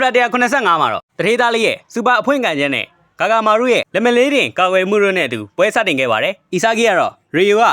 chapter 185မှာတော့တထေးသားလေးရဲ့စူပါအဖွင့်ခံချက်နဲ့ဂါဂါမာရုရဲ့လက်မလေးတင်ကာကွယ်မှုတို့နဲ့အတူပွဲစတင်ခဲ့ပါတယ်။အီဆာဂီကတော့ရီယိုက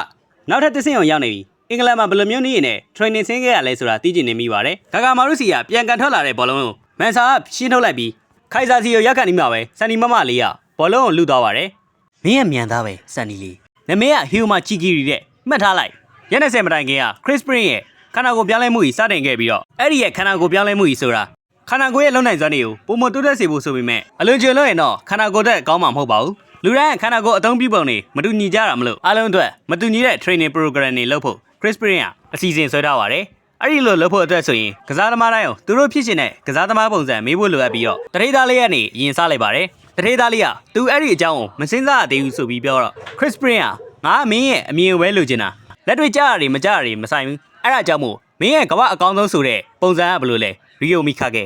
နောက်ထပ်တစ်ဆင့်အောင်ရောက်နေပြီ။အင်္ဂလန်မှာဘယ်လိုမျိုးနည်းရည်နဲ့ training ဆင်းခဲ့ရလဲဆိုတာသိကျင်နေမိပါတယ်။ဂါဂါမာရုစီကပြန်ကန်ထွက်လာတဲ့ဘောလုံးကိုမန်ဆာကရှင်းထုတ်လိုက်ပြီးခိုင်ဆာစီကိုရောက်ခံနေမှာပဲစန်နီမမလေးကဘောလုံးကိုလူသွားပါတယ်။မင်းရဲ့မြန်သားပဲစန်နီလေး။နမေကဟီယိုမာချီကီရီတဲ့မှတ်ထားလိုက်။ရက်20မတိုင်ခင်က Chris Prin ရဲ့ခန္ဓာကိုယ်ပြောင်းလဲမှုကြီးစတင်ခဲ့ပြီးတော့အဲ့ဒီရဲ့ခန္ဓာကိုယ်ပြောင်းလဲမှုကြီးဆိုတာ ခန္ဓာကိုယ်ရဲ့လုံနိုင်စွမ်းတွေကိုပုံမတိုးတက်စေဖို့ဆိုပေမဲ့အလွန်ကျွံလို့ရင်တော့ခန္ဓာကိုယ်တက်ကောင်းမှာမဟုတ်ပါဘူးလူတိုင်းခန္ဓာကိုယ်အသုံးပြုပုံတွေမတူညီကြတာမလို့အားလုံးအတွက်မတူညီတဲ့ training program တွေလုပ်ဖို့ Chris Prin ကအစီအစဉ်ဆွဲထားပါတယ်အဲ့ဒီလိုလုပ်ဖို့အတွက်ဆိုရင်ကစားသမားတိုင်းကိုသူတို့ဖြစ်ချင်တဲ့ကစားသမားပုံစံမေးဖို့လိုအပ်ပြီးတော့တထေးသားလေးကနေရင်စားလိုက်ပါတယ်တထေးသားလေးကသူအဲ့ဒီအကြောင်းကိုမစင်းစားသေးဘူးဆိုပြီးပြောတော့ Chris Prin ကငါမင်းရဲ့အမြင်ဝဲလိုချင်တာလက်တွေ့ကြရတယ်မကြရတယ်မဆိုင်ဘူးအဲ့ဒါကြောင့်မို့မင်းရဲ့ကမ္ဘာအကောင်းဆုံးဆိုတဲ့ပုံစံကဘယ်လိုလဲရီယိုမီခါကဲ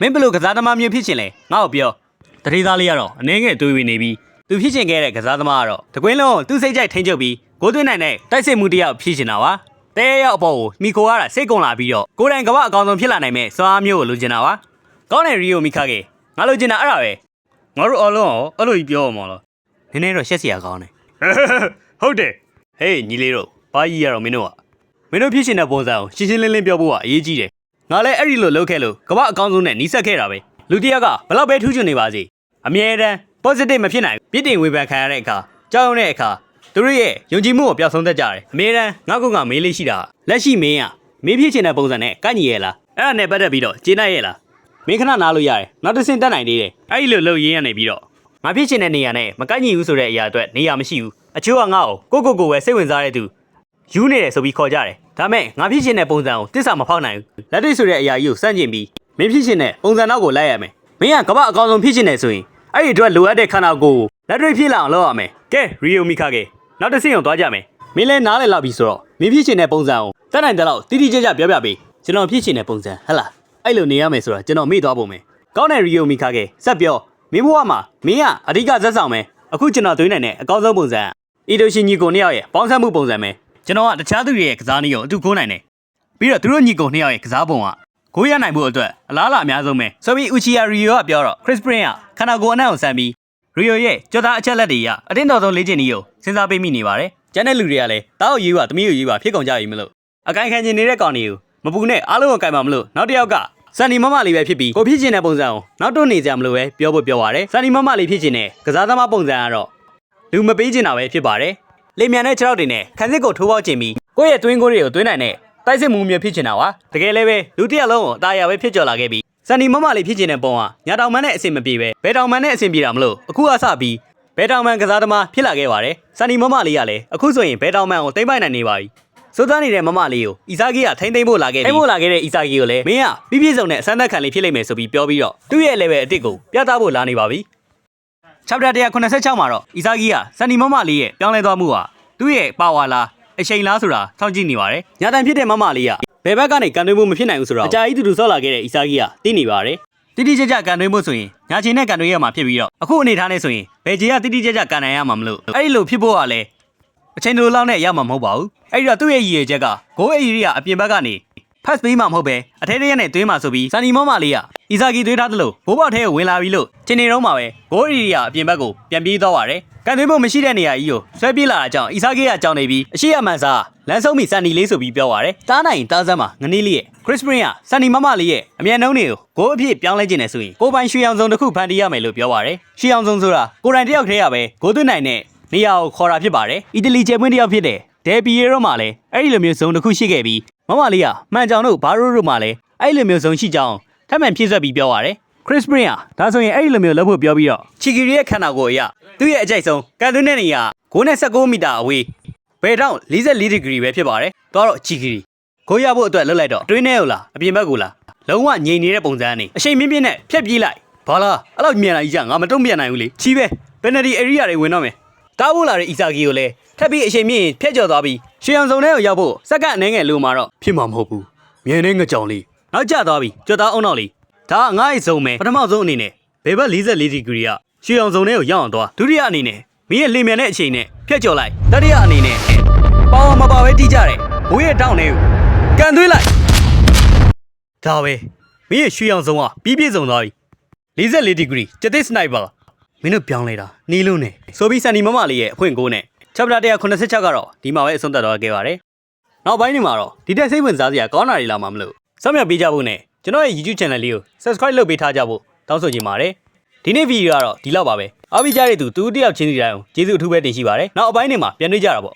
မင်းဘယ်လိုကစားသမားမျိုးဖြစ်ချင်လဲငါ့ကိုပြောတထေးသားလေးကတော့အနေငယ်တွေးဝင်နေပြီးသူဖြစ်ချင်ခဲ့တဲ့ကစားသမားကတော့တကွင်းလုံးကိုသူ့စိတ်ကြိုက်ထိန်းချုပ်ပြီးဂိုးသွင်းနိုင်တဲ့တိုက်စစ်မှုတစ်ယောက်ဖြစ်ချင်တာပါတဲရောက်အပေါ်ကိုမီကိုကတော့စိတ်ကုန်လာပြီးတော့ကိုယ်တိုင်ကမ္ဘာအကောင်းဆုံးဖြစ်လာနိုင်မဲ့စွမ်းအားမျိုးကိုလိုချင်တာပါကောင်းတယ်ရီယိုမီခါကဲငါလိုချင်တာအဲ့ဒါပဲငါတို့အလုံးရောအဲ့လိုကြီးပြောအောင်မလားနည်းနည်းတော့ရှက်စရာကောင်းတယ်ဟုတ်တယ်ဟေးညီလေးတို့ဘာကြီးရတော့မင်းတို့ကမင်းတို့ဖြစ်ရှင်တဲ့ပုံစံကိုရှင်းရှင်းလင်းလင်းပြောဖို့ကအရေးကြီးတယ် ငါလည်းအဲ့ဒီလိုလုပ်ခဲ့လို့ကမ္ဘာအကောင်းဆုံးနဲ့နီးစပ်ခဲ့တာပဲလူတစ်ယောက်ကဘလောက်ပဲထူးချွန်နေပါစေအမြဲတမ်း positive မဖြစ်နိုင်ဘူးပြစ်တင်ဝေဖန်ခံရတဲ့အခါကြောက်ရွံ့တဲ့အခါသူတို့ရဲ့ယုံကြည်မှုကိုပျောက်ဆုံးတတ်ကြတယ်အမြဲတမ်းငါကကမေးလေးရှိတာလက်ရှိမင်းကမင်းဖြစ်ရှင်တဲ့ပုံစံနဲ့ကန့်ညီရဲ့လားအဲ့ဒါနဲ့ပတ်သက်ပြီးတော့ကျေနပ်ရဲ့လားမင်းခဏနားလို့ရတယ်နောက်တစ်ဆင့်တက်နိုင်သေးတယ်အဲ့ဒီလိုလုပ်ရင်းရနေပြီးတော့ငါဖြစ်ချင်တဲ့နေရာနဲ့မကိုက်ညီဘူးဆိုတဲ့အရာအတွက်နေရာမရှိဘူးအချို့ကငါ့ကိုကိုကိုကိုပဲစိတ်ဝင်စားတဲ့သူယူနေတယ်ဆိုပြီးခေါ်ကြတယ် ဒါမဲ့ငါဖြစ်ချင်တဲ့ပုံစံကိုတစ္ဆာမဖောက်နိုင်ဘူးလက်တွေ့ဆိုတဲ့အရာကြီးကိုစန့်ကျင်ပြီးမင်းဖြစ်ချင်တဲ့ပုံစံနောက်ကိုလိုက်ရမယ်မင်းကကမ္ဘာအကောင်ဆုံးဖြစ်ချင်တယ်ဆိုရင်အဲ့ဒီအတွက်လိုအပ်တဲ့ခန္ဓာကိုယ်ကိုလက်တွေ့ဖြစ်လာအောင်လုပ်ရမယ်ကဲရီယိုမီခါကဲနောက်တစ်ဆင့်အောင်သွားကြမယ်မင်းလည်းနားလည်လောက်ပြီဆိုတော့မင်းဖြစ်ချင်တဲ့ပုံစံကိုတတ်နိုင်တဲ့လောက်တိတိကျကျပြောပြပေးကျွန်တော်ဖြစ်ချင်တဲ့ပုံစံဟဟလားအဲ့လိုနေရမယ်ဆိုတော့ကျွန်တော်မေ့သွားပုံမယ်ကောင်းတယ်ရီယိုမီခါကဲဆက်ပြောမင်းဘဝမှာမင်းကအဓိကဇက်ဆောင်ပဲအခုကျွန်တော်သွင်းနိုင်တဲ့အကောင်းဆုံးပုံစံအီဒိုရှင်ညီကိုနှစ်ယောက်ရဲ့ပေါင်းစပ်မှုပုံစံပဲ ကျွန်တော်ကတခြားသူတွေရဲ့ကစားနည်းကိုအတူခိုးနိုင်တယ်ပြီးတော့သူတို့ညီကိုနှစ်ယောက်ရဲ့ကစားပုံကကိုရနိုင်မှုအတွက်အလားအလာအများဆုံးပဲဆိုပြီး Uchiha Ryo ကပြောတော့ Chris Prin ကခန္ဓာကိုယ်အနှံ့ကိုဆန်ပြီး Ryo ရဲ့ကြောသားအချက်လက်တွေကအတင်းတော်ဆုံးလေ့ကျင့်နည်းကိုစဉ်းစားပေးမိနေပါတယ်ကျန်တဲ့လူတွေကလည်းတားကိုရေးပါသမီးကိုရေးပါဖြစ်ကုန်ကြပြီမလို့အကိုင်ခံကျင်နေတဲ့ကောင်တွေကိုမပူနဲ့အားလုံးကိုကြိုင်ပါမလို့နောက်တစ်ယောက်ကစန်နီမမလေးပဲဖြစ်ပြီးကိုဖြစ်ချင်တဲ့ပုံစံကိုနောက်တွန့်နေကြမလို့ပဲပြောဖို့ပြောပါတယ်စန်နီမမလေးဖြစ်ချင်တဲ့ကစားသမားပုံစံကတော့လူမပေးချင်တာပဲဖြစ်ပါတယ် လေမြန်တဲ့ခြေထောက်တွေနဲ့ခန်းစစ်ကိုထိုးပေါက်ချင်ပြီးကိုယ့်ရဲ့တွင်းကိုယ်တွေကိုတွင်းနိုင်တဲ့တိုက်စစ်မှုမျိုးဖြစ်ချင်တာပါတကယ်လည်းပဲလူတစ်ယောက်လုံးကိုအသားအရပဲဖြစ်ကျော်လာခဲ့ပြီးစန်နီမမလေးဖြစ်ချင်တဲ့ပုံကညာတောင်မန်းနဲ့အဆင်မပြေပဲဘဲတောင်မန်းနဲ့အဆင်ပြေတာမလို့အခုအစပြီးဘဲတောင်မန်းကစားသမားဖြစ်လာခဲ့ပါတယ်စန်နီမမလေးကလည်းအခုဆိုရင်ဘဲတောင်မန်းကိုတိမ့်ပိုက်နိုင်နေပါပြီစိုးသားနေတဲ့မမလေးကိုအီဆာဂီကထိမ့်သိမ့်ဖို့လာခဲ့တယ်ထိမ့်ဖို့လာခဲ့တဲ့အီဆာဂီကိုလည်းမင်းကပြည့်ပြည့်စုံတဲ့အစမ်းသက်ခံလေးဖြစ်လိမ့်မယ်ဆိုပြီးပြောပြီးတော့သူ့ရဲ့ level အစ်စ်ကိုပြသဖို့လာနေပါပြီ chapter 186မှာတော့အီဆာဂီကစန်နီမမလေးရဲ့ပြောင်းလဲသွားမှုဟာသူ့ရဲ့ပါဝါလားအချိန်လားဆိုတာစောင့်ကြည့်နေပါတယ်ညာတန်ဖြစ်တဲ့မမလေးကဘယ်ဘက်ကနေကန်သွင်းမှုမဖြစ်နိုင်ဘူးဆိုတော့အကြာကြီးတူတူဆော့လာခဲ့တဲ့အီဆာဂီကသိနေပါတယ်တိတိကျကျကန်သွင်းမှုဆိုရင်ညာချင်းနဲ့ကန်သွင်းရမှာဖြစ်ပြီးတော့အခုအနေထားနဲ့ဆိုရင်ဘယ်ကြီးကတိတိကျကျကန်နိုင်ရမှာမလို့အဲ့ဒီလိုဖြစ်ဖို့ကလည်းအချိန်လိုလောက်နဲ့ရမှာမဟုတ်ပါဘူးအဲ့ဒီတော့သူ့ရဲ့ရည်ရွယ်ချက်ကဂိုးအေရီကအပြင်ဘက်ကနေ ဖတ်ပေးမှမဟုတ်ပဲအထဲထဲရနဲ့သွင်းမှဆိုပြီးစန်နီမောမလေးကအီဇာဂီသွေးထားသလိုဘိုးဘောက်ထဲကိုဝင်လာပြီလို့ချိန်နေတော့မှပဲဂိုးအေရီကအပြင်ဘက်ကိုပြန်ပြေးသွားပါတယ်ကန်သွင်းဖို့မရှိတဲ့နေရာကြီးကိုဆွဲပြေးလာတာကြောင့်အီဇာဂီကကြောင်နေပြီးအရှိရမှန်စားလမ်းဆုံးမိစန်နီလေးဆိုပြီးပြောပါတယ်တားနိုင်တားစမ်းမှာငနေလေးရဲ့ခရစ်ပရင်ကစန်နီမမလေးရဲ့အမြန်နှုံးတွေကိုဂိုးအဖြစ်ပြောင်းလဲခြင်းနဲ့ဆိုရင်ကိုယ်ပိုင်ရွှေအောင်စုံတစ်ခုဖန်တီးရမယ်လို့ပြောပါတယ်ရွှေအောင်စုံဆိုတာကိုယ်တိုင်တစ်ယောက်တည်းရပဲဂိုးသွင်းနိုင်တဲ့နေရာကိုခေါ်တာဖြစ်ပါတယ်။အီတလီကျယ်ပွင့်တစ်ယောက်ဖြစ်တဲ့ ဒယ်ပီယေရိုမှလည်းအဲ့ဒီလိုမျိုးဇုံတစ်ခုရှိခဲ့ပြီးမမလေးကမှန်ကြောင်တို့ဘာရိုတို့မှလည်းအဲ့ဒီလိုမျိုးဇုံရှိကြောင်းထပ်မံဖြည့်ဆွက်ပြီးပြောပါတယ်။ Chris Prin ကဒါဆိုရင်အဲ့ဒီလိုမျိုးလုပ်ဖို့ပြောပြီးတော့ချီကီရီရဲ့ခန္ဓာကိုယ်အရသူ့ရဲ့အကြိုက်ဆုံးကန်သွင်းတဲ့နေရာ9နဲ့16မီတာအဝေးဘယ်တော့44ဒီဂရီပဲဖြစ်ပါတယ်။တော့တော့ချီကီရီကိုရဖို့အတွက်လှုပ်လိုက်တော့တွင်းထဲကိုလားအပြင်ဘက်ကိုလားလုံးဝငြိမ်နေတဲ့ပုံစံနဲ့အချိန်မြင့်မြင့်နဲ့ဖြတ်ပြေးလိုက်ဘာလားအဲ့လိုမြန်လာကြီးကငါမတုံ့ပြန်နိုင်ဘူးလေချီးပဲပယ်နတီအေရီယာတွေဝင်တော့မယ် တားဖို့လာတဲ့အီဆာဂီကိုလည်းထပ်ပြီးအချိန်မြင့်ရင်ဖျက်ကျော်သွားပြီးရွှေအောင်စုံထဲကိုရောက်ဖို့စက္ကန့်အနည်းငယ်လိုမှာတော့ဖြစ်မှာမဟုတ်ဘူးမြင်နေငကြောင်လေးနောက်ကျသွားပြီးကြွသားအုံနောက်လေးဒါကငါ့ရဲ့စုံပဲပထမဆုံးအနေနဲ့ဘေဘက်44ဒီဂရီကရွှေအောင်စုံထဲကိုရောက်အောင်သွားဒုတိယအနေနဲ့မင်းရဲ့လင်မြန်တဲ့အချိန်နဲ့ဖျက်ကျော်လိုက်တတိယအနေနဲ့ပေါဝါမပါပဲတီးကြတယ်ဘိုးရဲ့တောင်းနေကိုကန်သွေးလိုက်ဒါပဲမင်းရဲ့ရွှေအောင်ဆုံးကပြီးပြည့်စုံသွားပြီ44ဒီဂရီကျသစ်စနိုက်ပါ မင်းတို့ပြောင်းလဲတာနီးလုံးနဲ့ဆိုပြီးစန်ဒီမမလေးရဲ့အဖွင့်ကိုနဲ့ chapter 186ကတော့ဒီမှာပဲအဆုံးသတ်တော့ခဲ့ပါတယ်နောက်ပိုင်းတွေမှာတော့ဒီတက်စိတ်ဝင်စားစရာကောင်းတာတွေလာမှမလို့စောင့်မျှော်ပေးကြဖို့နဲ့ကျွန်တော်ရဲ့ YouTube channel လေးကို subscribe လုပ်ပေးထားကြဖို့တောင်းဆိုချင်ပါတယ်ဒီနေ့ဗီဒီယိုကတော့ဒီလောက်ပါပဲအားပေးကြတဲ့သူတူတယောက်ချင်းစီတိုင်းအောင်ကျေးဇူးအထူးပဲတင်ရှိပါတယ်နောက်အပိုင်းတွေမှာပြန်တွေ့ကြတာပေါ့